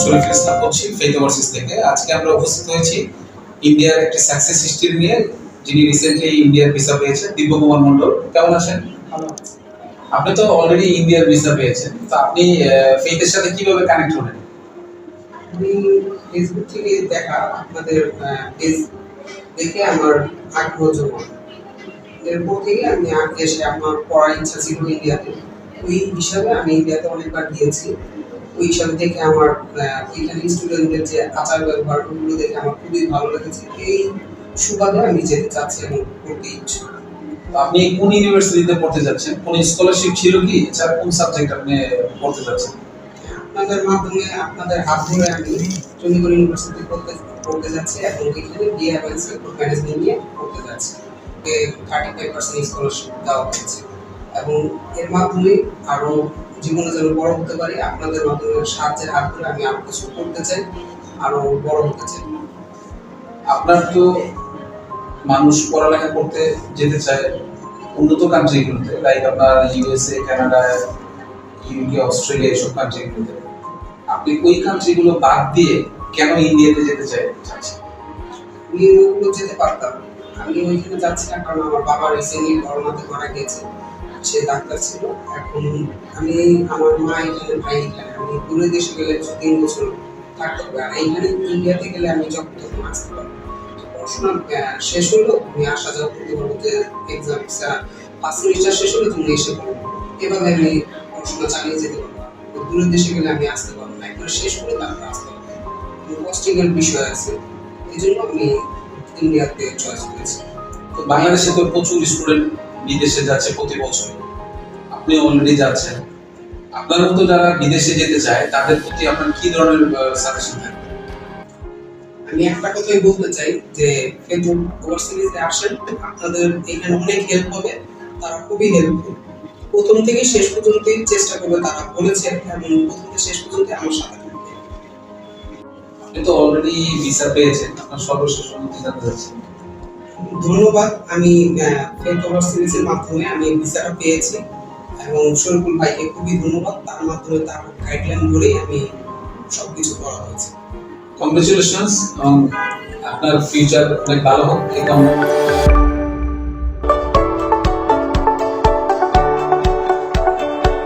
শরীফুল ইসলাম বলছি ফেইথ থেকে আজকে আমরা উপস্থিত হয়েছি ইন্ডিয়ার একটি সাকসেস হিস্ট্রি নিয়ে যিনি রিসেন্টলি ইন্ডিয়ার ভিসা পেয়েছেন দিব্য কুমার মন্ডল কেমন আছেন? আপনি তো অলরেডি ইন্ডিয়ার ভিসা পেয়েছেন। তো আপনি ফেইথের সাথে কীভাবে কানেক্ট হলেন? আমি ফেসবুক থেকে দেখা আপনাদের পেজ দেখে আমার আগ্রহ জন্ম। এরপর থেকে আমি এসে আমার পড়ার ইচ্ছা ছিল ইন্ডিয়াতে। ওই হিসাবে আমি ইন্ডিয়াতে অনেকবার গিয়েছি। ওই হিসাবে দেখে আমার আহ, স্টুডেন্টদের যে আচার ব্যবহার ওগুলো দেখে আমার খুবই ভালো লেগেছে। এই সুবাদে আমি যেতে চাচ্ছি এবং পড়তে ইচ্ছুক। আপনি কোন ইউনিভার্সিটিতে পড়তে যাচ্ছেন? কোন স্কলারশিপ ছিল কি? এছাড়া কোন সাবজেক্ট আপনি পড়তে যাচ্ছেন? আপনাদের মাধ্যমে আপনাদের হাত ধরে আমি চণ্ডীগড় ইউনিভার্সিটি পড়তে পড়তে যাচ্ছি এবং এখানে ডিআরএস ম্যানেজমেন্ট নিয়ে পড়তে যাচ্ছি। থার্টি ফাইভ পার্সেন্ট স্কলারশিপ দেওয়া হয়েছে। এবং এর মাধ্যমে আরও জীবনে যেন বড় হতে পারি আপনাদের মাধ্যমে সাহায্যের হাত ধরে আমি আরও কিছু করতে চাই আরও বড় হতে চাই। আপনার তো মানুষ পড়ালেখা করতে যেতে চায় উন্নত কান্ট্রিগুলোতে লাইক আপনার ইউএসএ কানাডা ইউকে অস্ট্রেলিয়া এসব কান্ট্রিগুলোতে আপনি ওই কান্ট্রিগুলো বাদ দিয়ে কেন ইন্ডিয়াতে যেতে চাই চাচ্ছেন? আমি যেতে পারতাম। আমি ওইখানে যাচ্ছি না কারণ আমার বাবা রিসেন্টলি করোনাতে মারা গেছে সে ডাক্তার ছিল, এখন আমি আমার মা এখানে ভাই এখানে, আমি দূরে দেশে গেলে তিন বছর থাকতে হবে আর এইখানে ইন্ডিয়াতে গেলে আমি যখন তখন আসতে পারব পড়াশোনা শেষ হলো, তুমি আসা যাওয়া করতে পারব যে এক্সাম ফার্স্ট সেমিস্টার শেষ হলো তুমি এসে পড়ব এভাবে আমি পড়াশোনা চালিয়ে যেতে পারব দূরের দেশে গেলে আমি আসতে পারব না। একবার শেষ করে তারপর আসতে পারব কস্টিং বিষয় আছে। এই জন্য আমি ইন্ডিয়াতে চয়েস করেছি। তো বাংলাদেশে তো প্রচুর স্টুডেন্ট বিদেশে যাচ্ছে প্রতি বছর। আপনি অলরেডি যাচ্ছেন। আপনার মতো যারা বিদেশে যেতে চায় তাদের প্রতি আপনার কি ধরনের সাজেশন থাকবে আমি একটা কথাই বলতে চাই যে ফেসবুক আসেন আপনাদের এখানে অনেক হেল্প হবে তারা খুবই হেল্পফুল প্রথম থেকে শেষ পর্যন্তই চেষ্টা করবে তারা বলেছে এবং প্রথম থেকে শেষ পর্যন্ত আমার সাথে থাকবে। আপনি তো অলরেডি ভিসা পেয়েছেন আপনার সর্বশেষ অনুমতি জানতে চাচ্ছেন। ধন্যবাদ। আমি ফেক সিরিজের মাধ্যমে আমি ভিসাটা পেয়েছি এবং শরীফুল ভাইকে খুবই ধন্যবাদ। তার মাধ্যমে তার গাইডলাইন ধরেই আমি সবকিছু করা হয়েছে। কংগ্রেচুলেশনস এবং আপনার ফিউচার অনেক ভালো হোক। এই